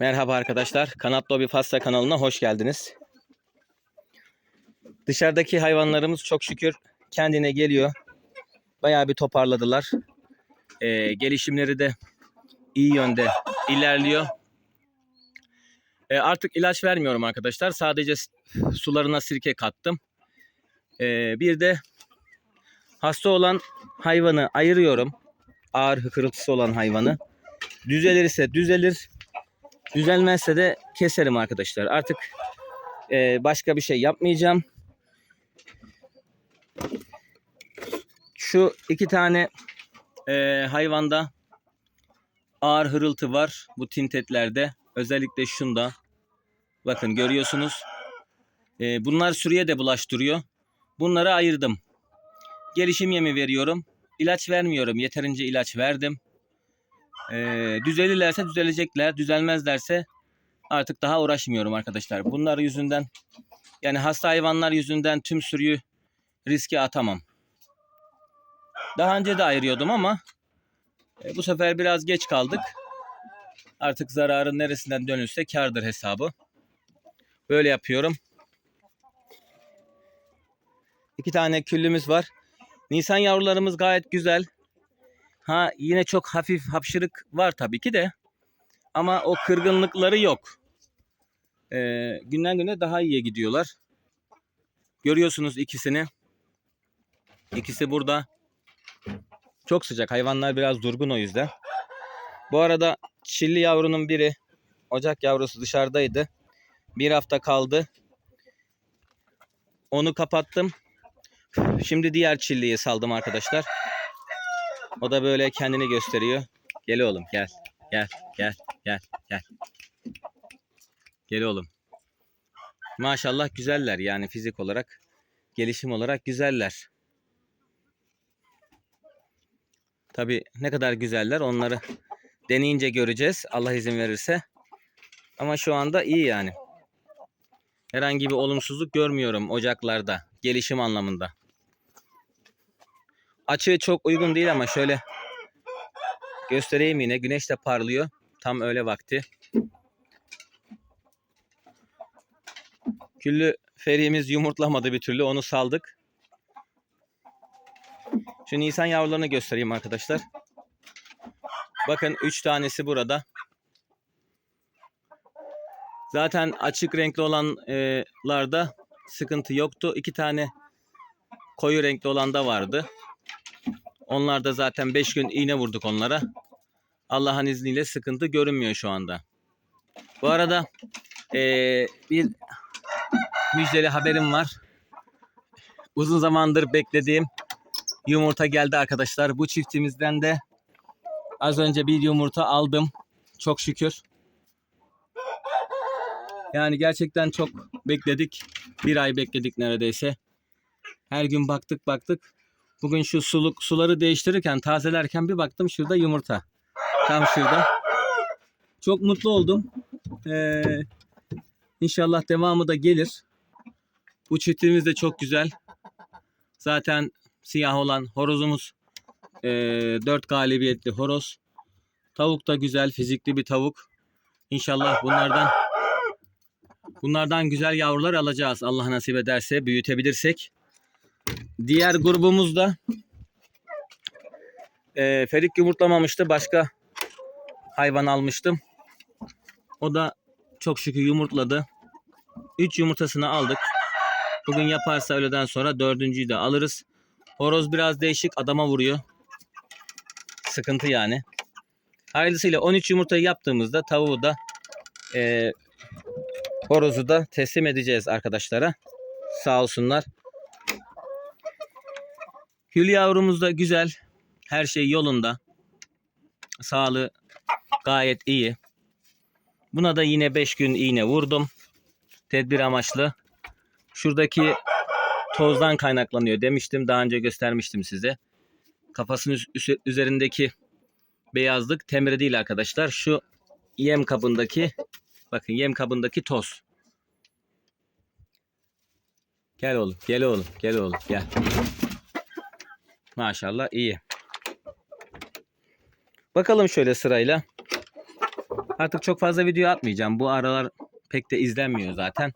Merhaba arkadaşlar. Kanat Lobi Pasta kanalına hoş geldiniz. Dışarıdaki hayvanlarımız çok şükür kendine geliyor. Bayağı bir toparladılar. Ee, gelişimleri de iyi yönde ilerliyor. Ee, artık ilaç vermiyorum arkadaşlar. Sadece sularına sirke kattım. Ee, bir de hasta olan hayvanı ayırıyorum. Ağır hıkırıltısı olan hayvanı. Düzelirse düzelir. Düzelmezse de keserim arkadaşlar. Artık e, başka bir şey yapmayacağım. Şu iki tane e, hayvanda ağır hırıltı var. Bu tintetlerde. Özellikle şunda. Bakın görüyorsunuz. E, bunlar sürüye de bulaştırıyor. Bunları ayırdım. Gelişim yemi veriyorum. İlaç vermiyorum. Yeterince ilaç verdim. Ee, düzelirlerse düzelecekler. Düzelmezlerse artık daha uğraşmıyorum arkadaşlar. Bunlar yüzünden yani hasta hayvanlar yüzünden tüm sürüyü riske atamam. Daha önce de ayırıyordum ama e, bu sefer biraz geç kaldık. Artık zararın neresinden dönülse kardır hesabı. Böyle yapıyorum. İki tane küllümüz var. Nisan yavrularımız gayet güzel. Ha yine çok hafif hapşırık var tabii ki de. Ama o kırgınlıkları yok. Ee, günden güne daha iyiye gidiyorlar. Görüyorsunuz ikisini. İkisi burada. Çok sıcak. Hayvanlar biraz durgun o yüzden. Bu arada çilli yavrunun biri Ocak yavrusu dışarıdaydı. Bir hafta kaldı. Onu kapattım. Şimdi diğer çilliyi saldım arkadaşlar. O da böyle kendini gösteriyor. Gel oğlum gel. Gel gel gel gel. Gel oğlum. Maşallah güzeller yani fizik olarak, gelişim olarak güzeller. Tabi ne kadar güzeller onları deneyince göreceğiz Allah izin verirse. Ama şu anda iyi yani. Herhangi bir olumsuzluk görmüyorum ocaklarda gelişim anlamında. Açığı çok uygun değil ama şöyle göstereyim yine. Güneş de parlıyor. Tam öğle vakti. Küllü ferimiz yumurtlamadı bir türlü. Onu saldık. Şu Nisan yavrularını göstereyim arkadaşlar. Bakın 3 tanesi burada. Zaten açık renkli olanlarda sıkıntı yoktu. 2 tane koyu renkli olan da vardı. Onlar da zaten 5 gün iğne vurduk onlara. Allah'ın izniyle sıkıntı görünmüyor şu anda. Bu arada eee, bir müjdeli haberim var. Uzun zamandır beklediğim yumurta geldi arkadaşlar. Bu çiftimizden de az önce bir yumurta aldım. Çok şükür. Yani gerçekten çok bekledik. Bir ay bekledik neredeyse. Her gün baktık baktık. Bugün şu suluk suları değiştirirken tazelerken bir baktım şurada yumurta. Tam şurada. Çok mutlu oldum. Ee, inşallah devamı da gelir. Bu çiftimiz de çok güzel. Zaten siyah olan horozumuz ee, 4 galibiyetli horoz. Tavuk da güzel, fizikli bir tavuk. İnşallah bunlardan bunlardan güzel yavrular alacağız. Allah nasip ederse büyütebilirsek. Diğer grubumuzda e, Ferik yumurtlamamıştı. Başka hayvan almıştım. O da çok şükür yumurtladı. 3 yumurtasını aldık. Bugün yaparsa öğleden sonra dördüncüyü de alırız. Horoz biraz değişik adama vuruyor. Sıkıntı yani. Hayırlısıyla 13 yumurtayı yaptığımızda tavuğu da e, horozu da teslim edeceğiz arkadaşlara. Sağ olsunlar. Hülya yavrumuz da güzel. Her şey yolunda. Sağlığı gayet iyi. Buna da yine 5 gün iğne vurdum. Tedbir amaçlı. Şuradaki tozdan kaynaklanıyor demiştim. Daha önce göstermiştim size. Kafasının üzerindeki beyazlık temre değil arkadaşlar. Şu yem kabındaki bakın yem kabındaki toz. Gel oğlum, gel oğlum, gel oğlum, gel. Maşallah iyi. Bakalım şöyle sırayla. Artık çok fazla video atmayacağım. Bu aralar pek de izlenmiyor zaten.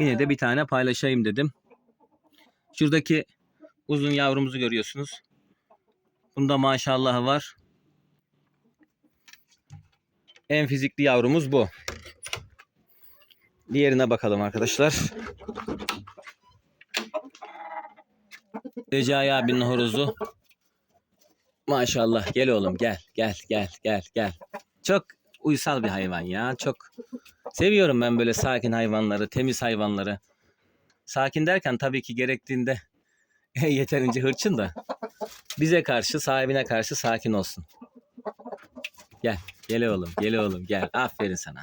Yine de bir tane paylaşayım dedim. Şuradaki uzun yavrumuzu görüyorsunuz. Bunda maşallah var. En fizikli yavrumuz bu. Diğerine bakalım arkadaşlar. Recai abinin horozu. Maşallah gel oğlum gel gel gel gel gel. Çok uysal bir hayvan ya. Çok seviyorum ben böyle sakin hayvanları, temiz hayvanları. Sakin derken tabii ki gerektiğinde yeterince hırçın da bize karşı, sahibine karşı sakin olsun. Gel, gel oğlum, gel oğlum, gel. Aferin sana.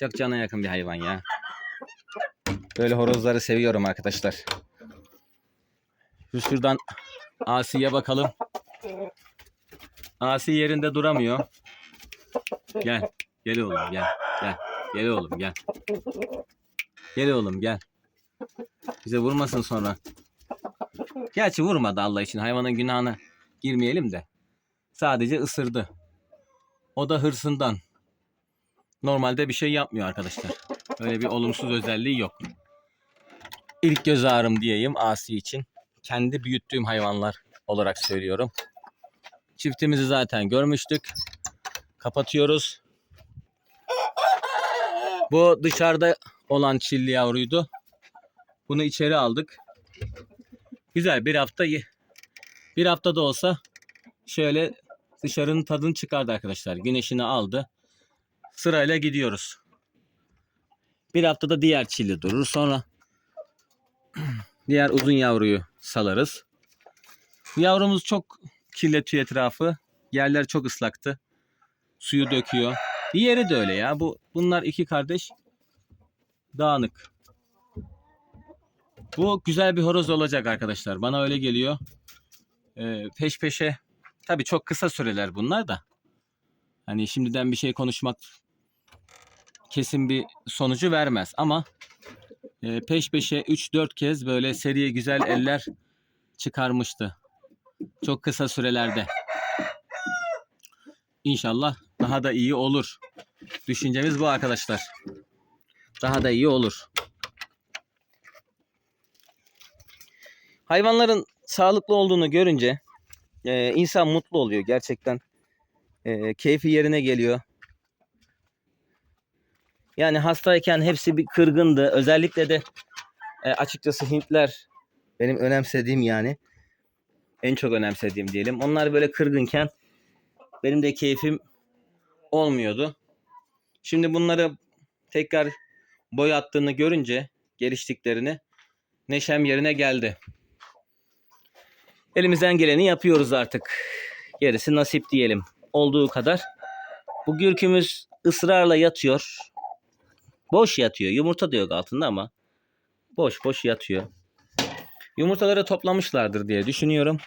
Çok cana yakın bir hayvan ya. Böyle horozları seviyorum arkadaşlar. Şu şuradan Asi'ye bakalım. Asi yerinde duramıyor. Gel. Gel oğlum gel. Gel. Gel oğlum gel. Gel oğlum gel. Bize vurmasın sonra. Gerçi vurmadı Allah için. Hayvanın günahına girmeyelim de. Sadece ısırdı. O da hırsından. Normalde bir şey yapmıyor arkadaşlar. Öyle bir olumsuz özelliği yok. İlk göz ağrım diyeyim Asi için. Kendi büyüttüğüm hayvanlar olarak söylüyorum. Çiftimizi zaten görmüştük. Kapatıyoruz. Bu dışarıda olan çilli yavruydu. Bunu içeri aldık. Güzel bir hafta bir hafta da olsa şöyle dışarının tadını çıkardı arkadaşlar. Güneşini aldı. Sırayla gidiyoruz. Bir haftada diğer çilli durur. Sonra diğer uzun yavruyu salarız. Yavrumuz çok kirletiyor etrafı. Yerler çok ıslaktı. Suyu döküyor. Diğeri de öyle ya. Bu bunlar iki kardeş dağınık. Bu güzel bir horoz olacak arkadaşlar. Bana öyle geliyor. Ee, peş peşe tabii çok kısa süreler bunlar da. Hani şimdiden bir şey konuşmak kesin bir sonucu vermez ama e, peş peşe 3-4 kez böyle seriye güzel eller çıkarmıştı. Çok kısa sürelerde. İnşallah daha da iyi olur. Düşüncemiz bu arkadaşlar. Daha da iyi olur. Hayvanların sağlıklı olduğunu görünce e, insan mutlu oluyor gerçekten. E, keyfi yerine geliyor. Yani hastayken hepsi bir kırgındı. Özellikle de e, açıkçası Hintler benim önemsediğim yani en çok önemsediğim diyelim. Onlar böyle kırgınken benim de keyfim olmuyordu. Şimdi bunları tekrar boy attığını görünce geliştiklerini neşem yerine geldi. Elimizden geleni yapıyoruz artık. Gerisi nasip diyelim. Olduğu kadar. Bu gürkümüz ısrarla yatıyor. Boş yatıyor. Yumurta da yok altında ama boş boş yatıyor. Yumurtaları toplamışlardır diye düşünüyorum.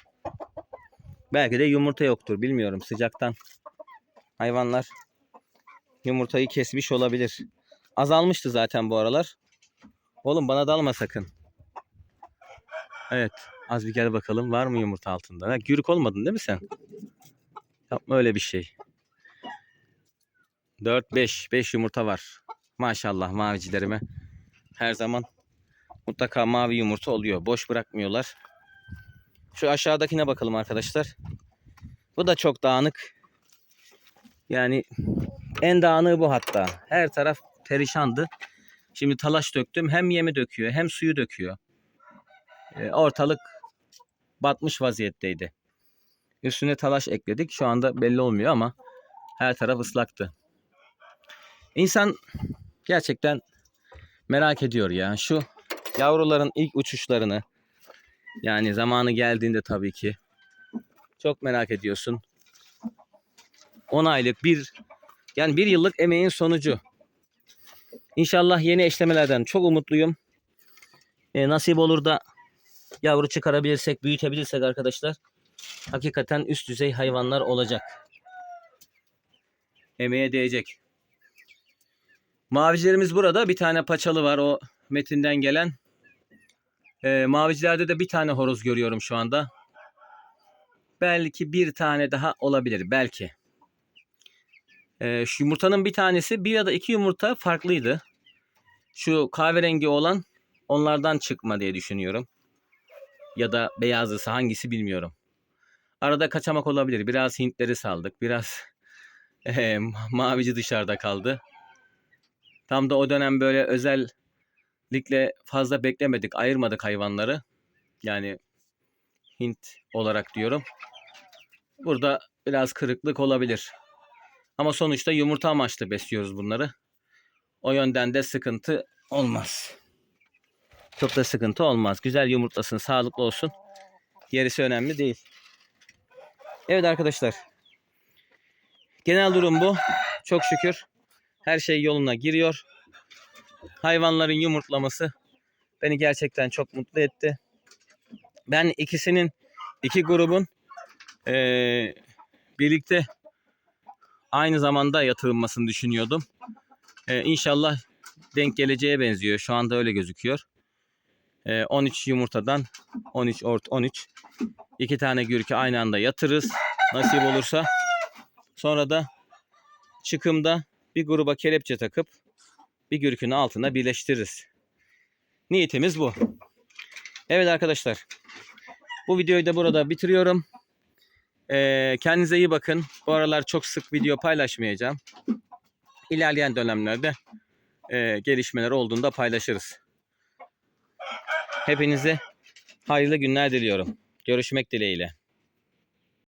Belki de yumurta yoktur bilmiyorum sıcaktan. Hayvanlar yumurtayı kesmiş olabilir. Azalmıştı zaten bu aralar. Oğlum bana dalma sakın. Evet az bir gel bakalım var mı yumurta altında? Ha, gürük olmadın değil mi sen? Yapma öyle bir şey. 4 5 5 yumurta var. Maşallah mavicilerime. Her zaman mutlaka mavi yumurta oluyor. Boş bırakmıyorlar. Şu aşağıdakine bakalım arkadaşlar. Bu da çok dağınık. Yani en dağınığı bu hatta. Her taraf perişandı. Şimdi talaş döktüm. Hem yemi döküyor hem suyu döküyor. E, ortalık batmış vaziyetteydi. Üstüne talaş ekledik. Şu anda belli olmuyor ama her taraf ıslaktı. İnsan gerçekten merak ediyor ya. Şu yavruların ilk uçuşlarını yani zamanı geldiğinde tabii ki çok merak ediyorsun. 10 aylık bir yani bir yıllık emeğin sonucu. İnşallah yeni eşlemelerden çok umutluyum. E, nasip olur da yavru çıkarabilirsek, büyütebilirsek arkadaşlar hakikaten üst düzey hayvanlar olacak. Emeğe değecek. Mavicilerimiz burada. Bir tane paçalı var o metinden gelen. E, mavicilerde de bir tane horoz görüyorum şu anda. Belki bir tane daha olabilir. Belki. Ee, şu yumurtanın bir tanesi bir ya da iki yumurta farklıydı. Şu kahverengi olan onlardan çıkma diye düşünüyorum. Ya da beyazlısı hangisi bilmiyorum. Arada kaçamak olabilir. Biraz Hintleri saldık. Biraz eee, mavici dışarıda kaldı. Tam da o dönem böyle özellikle fazla beklemedik. Ayırmadık hayvanları. Yani Hint olarak diyorum. Burada biraz kırıklık olabilir. Ama sonuçta yumurta amaçlı besliyoruz bunları. O yönden de sıkıntı olmaz. Çok da sıkıntı olmaz. Güzel yumurtlasın, sağlıklı olsun. Gerisi önemli değil. Evet arkadaşlar. Genel durum bu. Çok şükür her şey yoluna giriyor. Hayvanların yumurtlaması beni gerçekten çok mutlu etti. Ben ikisinin, iki grubun eee, birlikte aynı zamanda yatırılmasını düşünüyordum. Eee inşallah denk geleceğe benziyor. Şu anda öyle gözüküyor. Eee, 13 yumurtadan 13 ort 13 iki tane gürkü aynı anda yatırırız nasip olursa. Sonra da çıkımda bir gruba kelepçe takıp bir gürkünün altına birleştiririz. Niyetimiz bu. Evet arkadaşlar. Bu videoyu da burada bitiriyorum. Ee, kendinize iyi bakın. Bu aralar çok sık video paylaşmayacağım. İlerleyen dönemlerde e, gelişmeler olduğunda paylaşırız. Hepinize hayırlı günler diliyorum. Görüşmek dileğiyle.